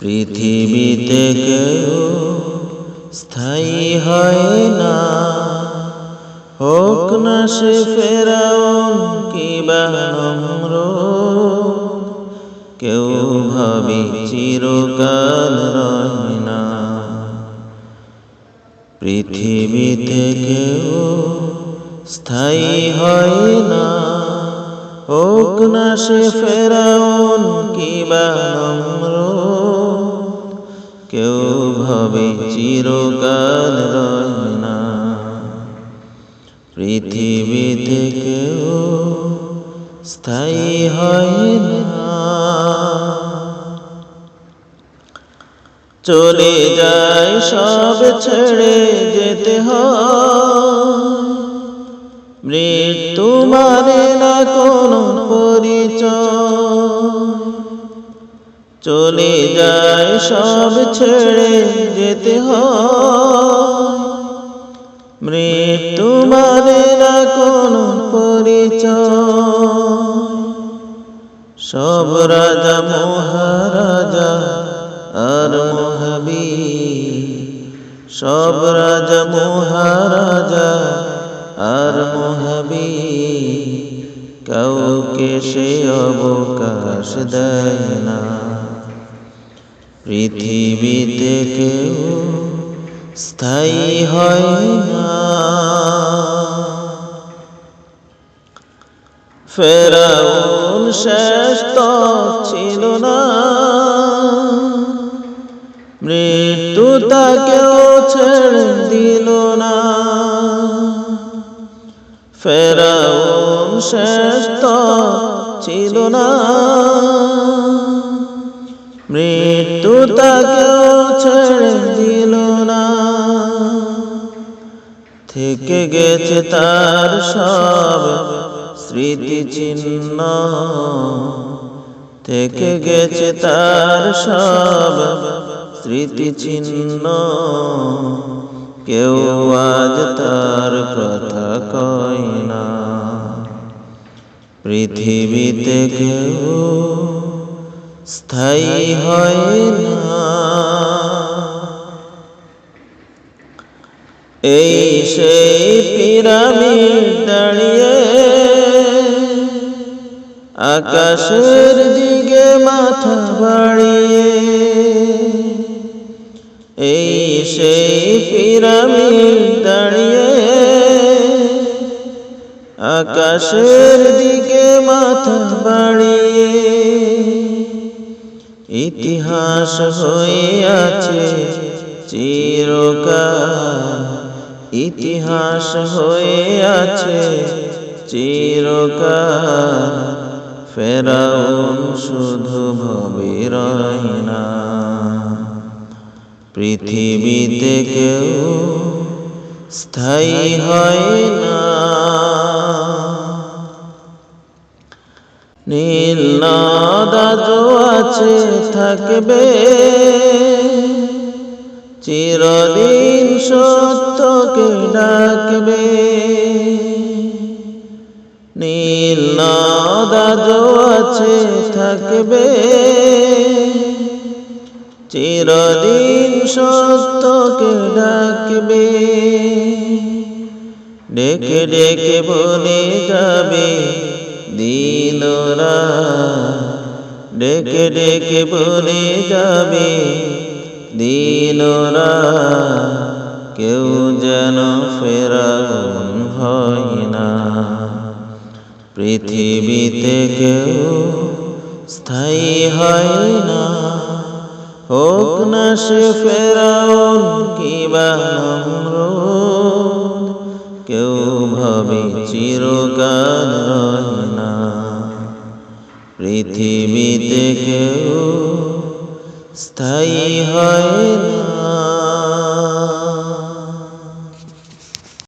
পৃথিবীতে কেউ স্থায়ী হয় না। হোক না সে ফেরাউন কিবা নম্র কেউ ভাবি চিরকাল রয় না। পৃথিবীতে কেউ স্থায়ী হয় না। হোক না সে ফেরাউন কিবা নম্র ভাবে চিরকাল রয় না পৃথিবীতে স্থায়ী হয় না। চলে যায় সব ছেড়ে যেতে হয়। মৃত্যু মানে না কোনো পরিচয়। চলে যায় সব ছেড়ে যেতে হয় মৃত্যু মানে না কোনো পরিচয়। সব রাজা, মহারাজা আর মহাবী সব রাজা, মহারাজা আর মহাবী কাউকে সে অবকাশ দেয় না। পৃথিবীতে কেউ স্থায়ী হয় না। ফেরাউন শেষ তো ছিল না। মৃত্যু তাকেও ছেড়ে দিল না। ফেরাউন শেষ তো ছিল না। তাকেও ছেড়ে দিল না। থেকে গেছে তার সব স্মৃতি চিহ্ন থেকে গেছে তার সব স্মৃতি চিহ্ন কেউ আজ তার কথা কয় না। পৃথিবীতে কেউ স্থায়ী হয় না। এই সেই পিরামিড দাঁড়িয়ে আকাশের দিকে মাথা বাড়িয়ে। এই সেই পিরামিড দাঁড়িয়ে আকাশের দিকে মাথা বাড়িয়ে। ইতিহাস হয়ে আছে চিরকাল ইতিহাস হয়ে আছে চিরকাল ফেরাউন শুধু ভবে রয় না পৃথিবীতে কেউ স্থায়ী হয় না। নীল নদাজো আছে থাকবে। চিরদিন সত্যকে ডাকবে। নীল নদাজো আছে থাকবে। চিরদিন সত্যকে ডাকবে। ডেকে ডেকে বলে যাবে দিনরা ডেকে ডেকে বলে যাবে দিনরা কেউ যেন ফেরাউন হয় না। পৃথিবীতে কেউ স্থায়ী হয় না। হোক না সে ফেরাউন কিবা নম্রদ, কেউ ভাবে চিরকাল পৃথিবীতে কেউ স্থায়ী হয় না।